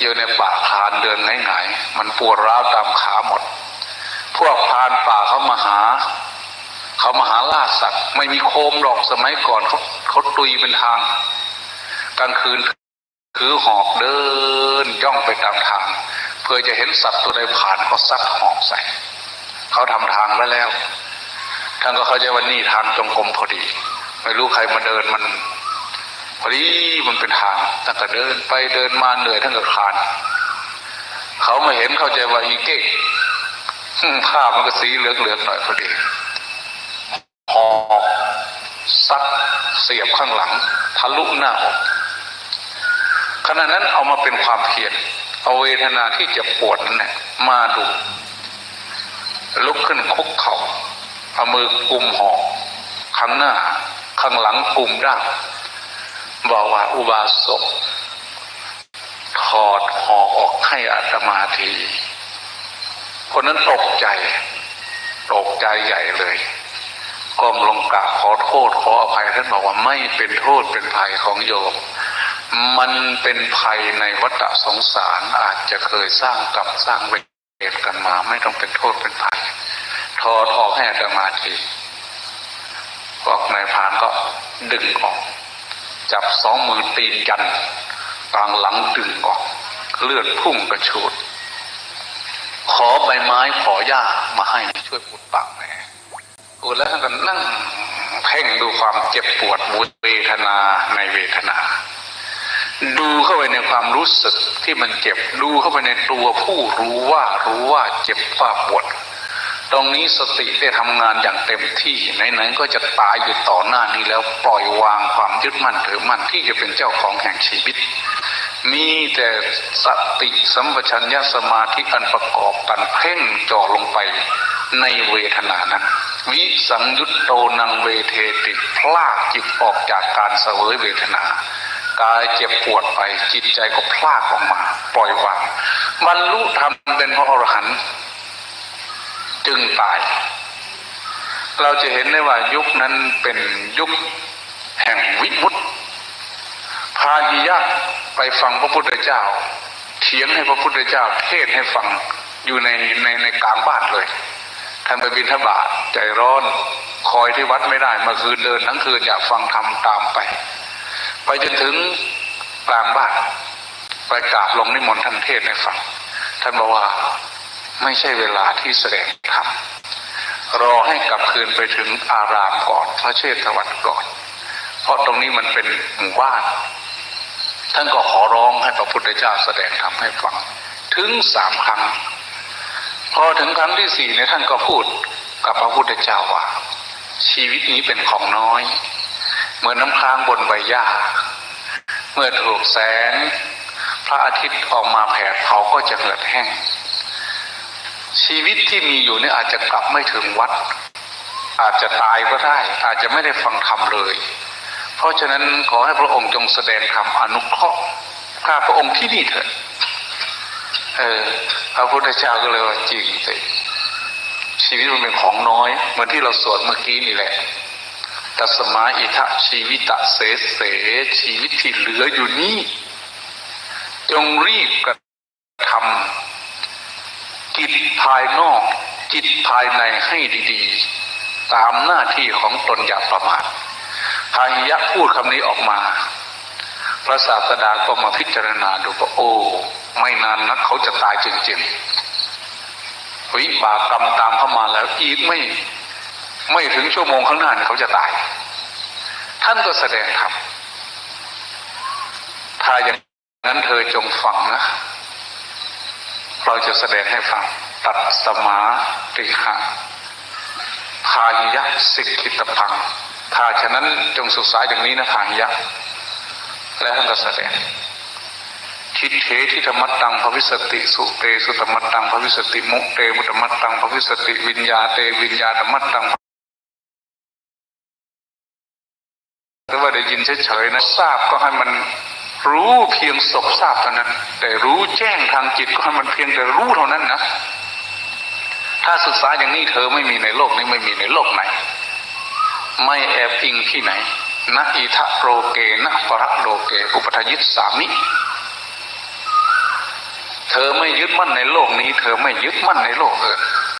อยู่ในป่าคลานเดินไหนๆมันปวดร้าวตามขาหมด พวกพานป่าเขามาหา เขามาหาล่าสัตว์ ไม่มีโคมหรอกสมัยก่อนเขาเขาตุยเป็นทาง กลางคืนถือหอกเดินย่องไปตามทาง เพื่อจะเห็นสัตว์ตัวใดผ่านก็ซัดหอกใส่ เขาทำทางไว้แล้วท่านก็เข้าใจว่านี่ทางจงกรมพอดี ไม่รู้ใครมาเดินมัน พอดีมันเป็นทางท่านก็เดินไปเดินมาเหนื่อยท่านก็คานเขามาเห็นเข้าใจว่าอีเก้อืมผ้ามันก็สีเหลืองๆหน่อยพอดีหอกซัดเสียบข้างหลัง ทะลุหน้าอกขณะนั้นเอามาเป็นความเพียรเอาเวทนาที่เจ็บปวดนั่นแหละมาดู ลุกขึ้นคุกเขา่าเอามือกุมหอกข้างหน้า ข้างหลังกุมด้าน บอกว่าอุบาสกถอดหอออกให้อาตมาที คนนั้นตกใจ ตกใจใหญ่เลยก้มลงกราบขอโทษขออภัยท่านบอกว่าไม่เป็นโทษเป็นภัยของโยม มันเป็นภัยในวัฏสงสารอาจจะเคยสร้างกรรมสร้างเวรกันมา ไม่ต้องเป็นโทษเป็นภัยถอดออกให้อาตมาทีพวกนายพานก็ดึงออก จับสองมือตีนยันกลางหลังดึงออก เลือดพุ่งกระชูดขอใบไม้ขอหญ้ามาให้ช่วยปุดปากแผลอุดแล้วท่านก็นั่งเพ่งดูความเจ็บปวดมุเวทนาในเวทนา ดูเข้าไปในความรู้สึกที่มันเจ็บ ดูเข้าไปในตัวผู้รู้ว่ารู้ว่าเจ็บว่าปวด ตรงนี้สติได้ทำงานอย่างเต็มที่ไหนๆก็จะตายอยู่ต่อหน้านี้แล้วปล่อยวางความยึดมั่นถือมั่นที่จะเป็นเจ้าของแห่งชีวิต มีแต่สติสัมปชัญญะสมาธิอันประกอบกันเพ่งจ่อลงไปในเวทนานั้น วิสังยุตโตนังเวเทติพลากจิตออกจากการเสวยเวทนากายเจ็บปวดไปจิตใจก็พลากออกมา ปล่อยวางบรรลุธรรมเป็นพระอรหันต์ จึงตาย เราจะเห็นได้ว่ายุคนั้นเป็นยุคแห่งวิมุตติพาหิยะไปฟังพระพุทธเจ้า เถียงให้พระพุทธเจ้า เทศให้ฟังอยู่ในในในกลางบ้านเลยท่านไปบิณฑบาตใจร้อนคอยที่วัดไม่ได้มื่อคืนเดินทั้งคืนอยากฟังธรรมตามไป ไปจนถึงกลางบ้านไปกราบลงนิมนต์ท่านเทศให้ฟังท่านบอกว่า ไม่ใช่เวลาที่แสดงธรรมรอให้กลับคืนไปถึงอารามก่อนพระเชษฐวัตรก่อน เพราะตรงนี้มันเป็นหมู่บ้าน ท่านก็ขอร้องให้พระพุทธเจ้าแสดงธรรมให้ฟัง ถึงสามครั้ง พอถึงครั้งที่สี่เนี่ยท่านก็พูดกับพระพุทธเจ้าว่า ชีวิตนี้เป็นของน้อย เหมือนน้ำค้างบนใบหญ้า เมื่อถูกแสง พระอาทิตย์ออกมาแผดเผาก็จะเหือดแห้ง ชีวิตที่มีอยู่เนี่ยอาจจะกลับไม่ถึงวัด อาจจะตายก็ได้ อาจจะไม่ได้ฟังธรรมเลย เพราะฉะนั้นขอให้พระองค์จงแสดงธรรมอนุเคราะห์ข้าพระองค์ที่นี่เถิดเออพระพุทธเจ้าก็เลยว่าจริงสิชีวิตมันเป็นของน้อย เหมือนที่เราสวดเมื่อกี้นี่แหละตัสมาอิทะชีวิตะเสเสชีวิตที่เหลืออยู่นี้ จงรีบกระทำ จิตภายนอก จิตภายในให้ดีๆ ตามหน้าที่ของตนอย่าประมาทพาหิยะพูดคำนี้ออกมา พระศาสดาก็มาพิจารณาดูว่าโอ้ไม่นานนักเขาจะตายจริงๆวิบากกรรมตามเข้ามาแล้วอีกไม่ไม่ถึงชั่วโมงข้างหน้าเขาจะตาย ท่านก็แสดงธรรมถ้าอย่างนั้นเธอจงฟังนะ เราจะแสดงให้ฟัง ตัดสมาติหะพาหิยะสิกขิตพังถ้าฉะนั้นจงศึกษาอย่างนี้นะพาหิยะ และท่านก็แสดงทิเททิธรรมตังภวิสติสุเตสุธรรมตังภวิสติมุเตมุธรรมตังภวิสติวิญญาเตวิญญาธรรมตังหรือว่าได้ยินเฉยๆนะทราบก็ให้มัน รู้เพียงศพทราบเท่านั้น แต่รู้แจ้งทางจิตก็มันเพียงแต่รู้เท่านั้นนะถ้าศึกษาอย่างนี้เธอไม่มีในโลกนี้ไม่มีในโลกไหน ไม่แอบอิงที่ไหนนะอิทะโรเกนะปะระโลเก อุปทยิตสามิ เธอไม่ยึดมั่นในโลกนี้ เธอไม่ยึดมั่นในโลกอื่น